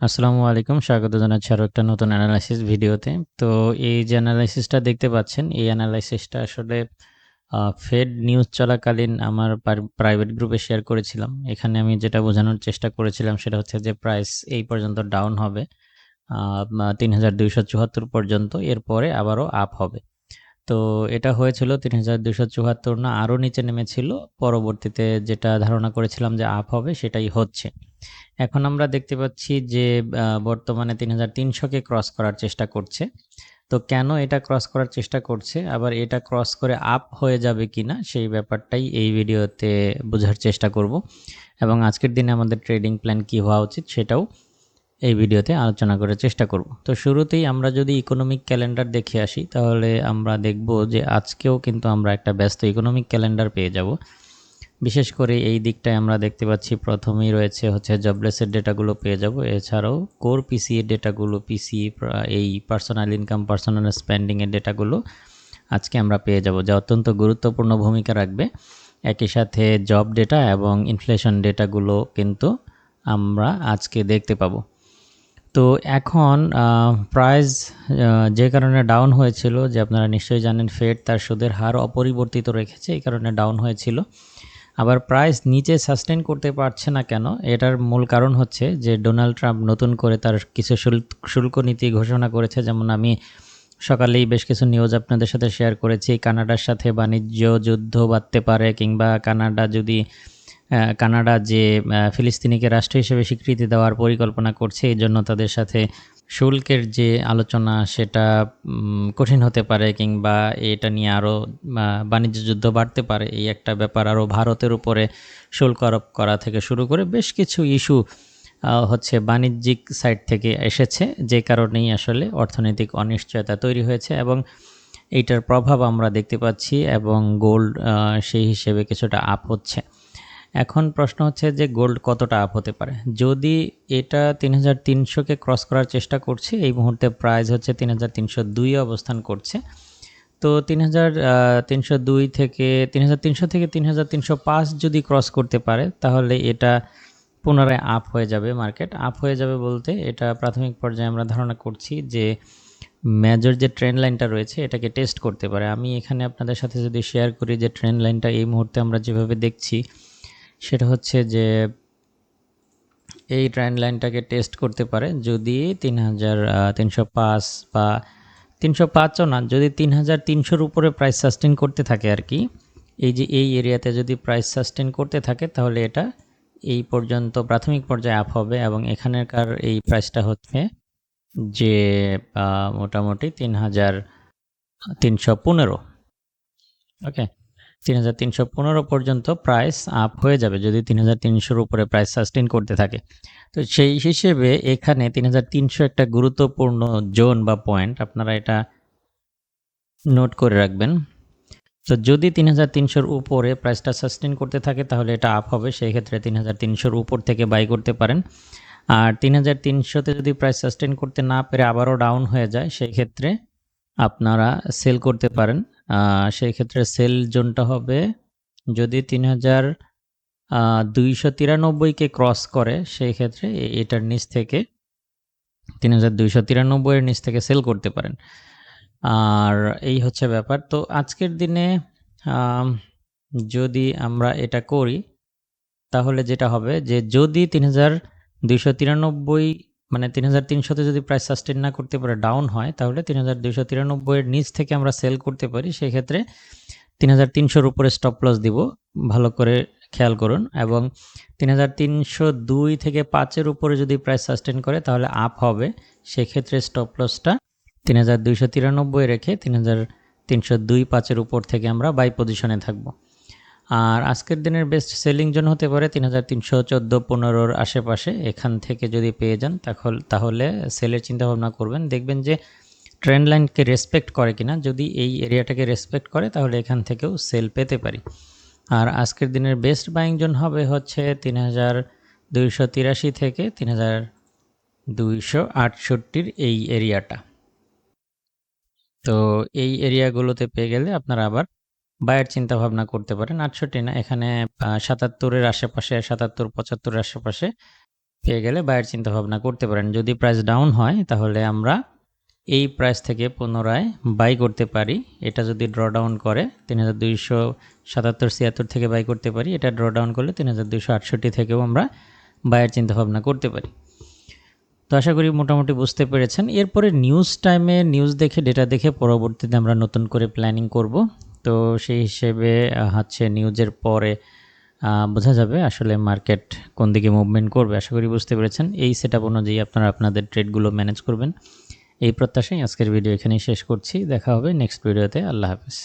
আসসালামু আলাইকুম। স্বাগত জানাচ্ছি আরও একটা নতুন এনালাইসিস ভিডিওতে। তো এই যে অ্যানালাইসিসটা দেখতে পাচ্ছেন, এই অ্যানালাইসিসটা আসলে ফেড নিউজ চলাকালীন আমার প্রাইভেট গ্রুপে শেয়ার করেছিলাম। এখানে আমি যেটা বোঝানোর চেষ্টা করেছিলাম সেটা হচ্ছে যে প্রাইস এই পর্যন্ত ডাউন হবে। আ মা ৩২৭৪ পর্যন্ত। এরপরে আবারও আপ হবে। তো এটা হয়েছিল ৩২৭৪ না আরও নিচে নেমেছিল। পরবর্তীতে যেটা ধারণা করেছিলাম যে আপ হবে সেটাই হচ্ছে। এখন আমরা দেখতে পাচ্ছি যে বর্তমানে ৩৩০০ কে ক্রস করার চেষ্টা করছে। তো কেন এটা ক্রস করার চেষ্টা করছে? আবার এটা ক্রস করে আপ হয়ে যাবে কিনা, সেই ব্যাপারটাই এই ভিডিওতে বোঝার চেষ্টা করব। এবং আজকের দিনে আমাদের ট্রেডিং প্ল্যান কী হওয়া উচিত সেটাও এই ভিডিওতে আলোচনা করার চেষ্টা করব। তো শুরুতেই আমরা যদি ইকোনমিক ক্যালেন্ডার দেখে আসি, তাহলে আমরা দেখব যে আজকেও কিন্তু আমরা একটা ব্যস্ত ইকোনমিক ক্যালেন্ডার পেয়ে যাব। বিশেষ করে এই দিকটায় আমরা দেখতে পাচ্ছি প্রথমেই রয়েছে হচ্ছে জবলেসের ডেটাগুলো পেয়ে যাব। এছাড়াও কোর পিসি এর ডেটাগুলো পিসি এই পার্সোনাল ইনকাম, পার্সোনাল স্পেন্ডিং এর ডেটাগুলো আজকে আমরা পেয়ে যাব যা অত্যন্ত গুরুত্বপূর্ণ ভূমিকা রাখবে। একই সাথে জব ডেটা এবং ইনফ্লেশন ডেটাগুলো কিন্তু আমরা আজকে দেখতে পাবো। তো এখন প্রাইস যে কারণে ডাউন হয়েছিল যে আপনারা নিশ্চয়ই জানেন ফেড তার সুদের হার অপরিবর্তিত রেখেছে এই কারণে ডাউন হয়েছিল আবার প্রাইস নিচে সাস্টেন করতে পারছে না কেন, এটার মূল কারণ হচ্ছে যে ডোনাল্ড ট্রাম্প নতুন করে তার কিছু শুল্ক নীতি ঘোষণা করেছে। যেমন আমি সকালেই বেশ কিছু নিউজ আপনাদের সাথে শেয়ার করেছি, কানাডার সাথে বাণিজ্য যুদ্ধ বাড়তে পারে কিংবা কানাডা যদি কানাডা যে ফিলিস্তিনিকে রাষ্ট্র হিসেবে স্বীকৃতি দেওয়ার পরিকল্পনা করছে, এই জন্য তাদের সাথে শুল্কের যে আলোচনা সেটা কঠিন হতে পারে কিংবা এটা নিয়ে আরও বাণিজ্য যুদ্ধ বাড়তে পারে। এই একটা ব্যাপার আরও ভারতের উপরে শুল্ক আরোপ করা থেকে শুরু করে বেশ কিছু ইস্যু হচ্ছে বাণিজ্যিক সাইড থেকে এসেছে, যে কারণেই আসলে অর্থনৈতিক অনিশ্চয়তা তৈরি হয়েছে এবং এইটার প্রভাব আমরা দেখতে পাচ্ছি এবং গোল্ড সেই হিসেবে কিছুটা আপ হচ্ছে। এখন প্রশ্ন হচ্ছে যে গোল্ড কতটা আপ হতে পারে? যদি এটা তিন হাজার তিনশোকে ক্রস করার চেষ্টা করছে, এই মুহূর্তে প্রাইস হচ্ছে তিন হাজার তিনশো দুই অবস্থান করছে। তো তিন হাজার তিনশো দুই থেকে, তিন হাজার তিনশো থেকে তিন হাজার তিনশো পাঁচ যদি ক্রস করতে পারে, তাহলে এটা পুনরায় আপ হয়ে যাবে মার্কেট আপ হয়ে যাবে বলতে এটা প্রাথমিক পর্যায়ে আমরা ধারণা করছি যে মেজর যে ট্রেন্ড লাইনটা রয়েছে, এটাকে টেস্ট করতে পারে। আমি এখানে আপনাদের সাথে যদি শেয়ার করি যে ট্রেন্ড লাইনটা এই মুহূর্তে আমরা যেভাবে দেখছি সেটা হচ্ছে যে এই ট্রেন্ড লাইনটাকে টেস্ট করতে পারে যদি তিন হাজার তিনশো পাঁচ বা তিনশো পাঁচও না, যদি তিন হাজার তিনশোর উপরে প্রাইস সাস্টেন করতে থাকে আর কি, এই যে এই এরিয়াতে যদি প্রাইস সাস্টেন করতে থাকে তাহলে এটা এই পর্যন্ত প্রাথমিক পর্যায়ে আপ হবে এবং এখানেরকার এই প্রাইসটা হচ্ছে যে মোটামুটি তিন হাজার তিনশো পনেরো। ওকে তিন হাজার তিনশো পনেরো পর্যন্ত প্রাইস আপ হয়ে যাবে যদি তিন হাজার তিনশোর উপরে প্রাইস সাস্টেন করতে থাকে। তো সেই হিসেবে এখানে তিন হাজার তিনশো একটা গুরুত্বপূর্ণ জোন বা পয়েন্ট আপনারা এটা নোট করে রাখবেন। তো যদি তিন হাজার তিনশোর উপরে প্রাইসটা সাস্টেন করতে থাকে তাহলে এটা আপ হবে, সেই ক্ষেত্রে তিন হাজার তিনশোর উপর থেকে বাই করতে পারেন। আর তিন হাজার তিনশোতে যদি প্রাইস সাস্টেন করতে না পেরে আবারও ডাউন হয়ে যায়, সেই ক্ষেত্রে আপনারা সেল করতে পারেন। সেই ক্ষেত্রে সেল জোনটা হবে। যদি তিন হাজার দুইশো তিরানব্বইকে ক্রস করে, সেই ক্ষেত্রে এটার নিচ থেকে তিন হাজার দুইশো তিরানব্বইয়ের নিচ থেকে সেল করতে পারেন। আর এই হচ্ছে ব্যাপার। তো আজকের দিনে যদি আমরা এটা করি, তাহলে যেটা হবে যে যদি তিন হাজার দুইশো তিরানব্বই মানে তিন হাজার তিনশোতে যদি প্রাইস সাস্টেন না করতে পারে ডাউন হয়, তাহলে তিন হাজার দুইশো তিরানব্বইয়ের নিচ থেকে আমরা সেল করতে পারি। সেক্ষেত্রে তিন হাজার তিনশোর উপরে স্টপ লস দিব। ভালো করে খেয়াল করুন। এবং তিন হাজার তিনশো দুই থেকে পাঁচের উপরে যদি প্রাইস সাস্টেন করে, তাহলে আপ হবে। সেক্ষেত্রে স্টপ লসটা তিন হাজার দুইশো তিরানব্বই রেখে তিন হাজার তিনশো দুই পাঁচের উপর থেকে আমরা বাই পজিশনে থাকব। আর আজকের দিনের বেস্ট সেলিং জোন হতে পারে তিন হাজার তিনশো চোদ্দ পনেরোর আশেপাশে। এখান থেকে যদি পেয়ে যান, তাহলে সেলের চিন্তাভাবনা করবেন। দেখবেন যে ট্রেন্ড লাইনকে রেসপেক্ট করে কিনা, যদি এই এরিয়াটাকে রেসপেক্ট করে, তাহলে এখান থেকেও সেল পেতে পারি। আর আজকের দিনের বেস্ট বাইং জোন হবে হচ্ছে তিন হাজার দুইশো তিরাশি থেকে তিন হাজার দুইশো আটষট্টির এই এরিয়াটা তো এই এরিয়াগুলোতে পেয়ে গেলে আপনারা আবার বায়ের চিন্তা ভাবনা করতে পারেন। আটষট্টি না, এখানে সাতাত্তরের আশেপাশে, সাতাত্তর, পঁচাত্তরের আশেপাশে পেয়ে গেলে বায়ের চিন্তা ভাবনা করতে পারেন। যদি প্রাইস ডাউন হয়, তাহলে আমরা এই প্রাইস থেকে পুনরায় বাই করতে পারি। এটা যদি ড্র ডাউন করে, তিন হাজার দুইশো সাতাত্তর, ছিয়াত্তর থেকে বাই করতে পারি। এটা ড্র ডাউন করলে তিন হাজার দুইশো আটষট্টি থেকেও আমরা বায়ের চিন্তা ভাবনা করতে পারি। তো আশা করি মোটামুটি বুঝতে পেরেছেন। এরপরে নিউজ টাইমে নিউজ দেখে ডেটা দেখে পরবর্তীতে আমরা নতুন করে প্ল্যানিং করব। তো সেই হিসেবে হচ্ছে নিউজের পরে বোঝা যাবে আসলে মার্কেট কোন দিকে মুভমেন্ট করবে। আশা করি বুঝতে পেরেছেন। এই সেট আপ অনুযায়ী আপনারা আপনাদের ট্রেডগুলো ম্যানেজ করবেন। এই প্রত্যাশায় আজকের ভিডিও এখানেই শেষ করছি। দেখা হবে নেক্সট ভিডিওতে আল্লাহ হাফিজ।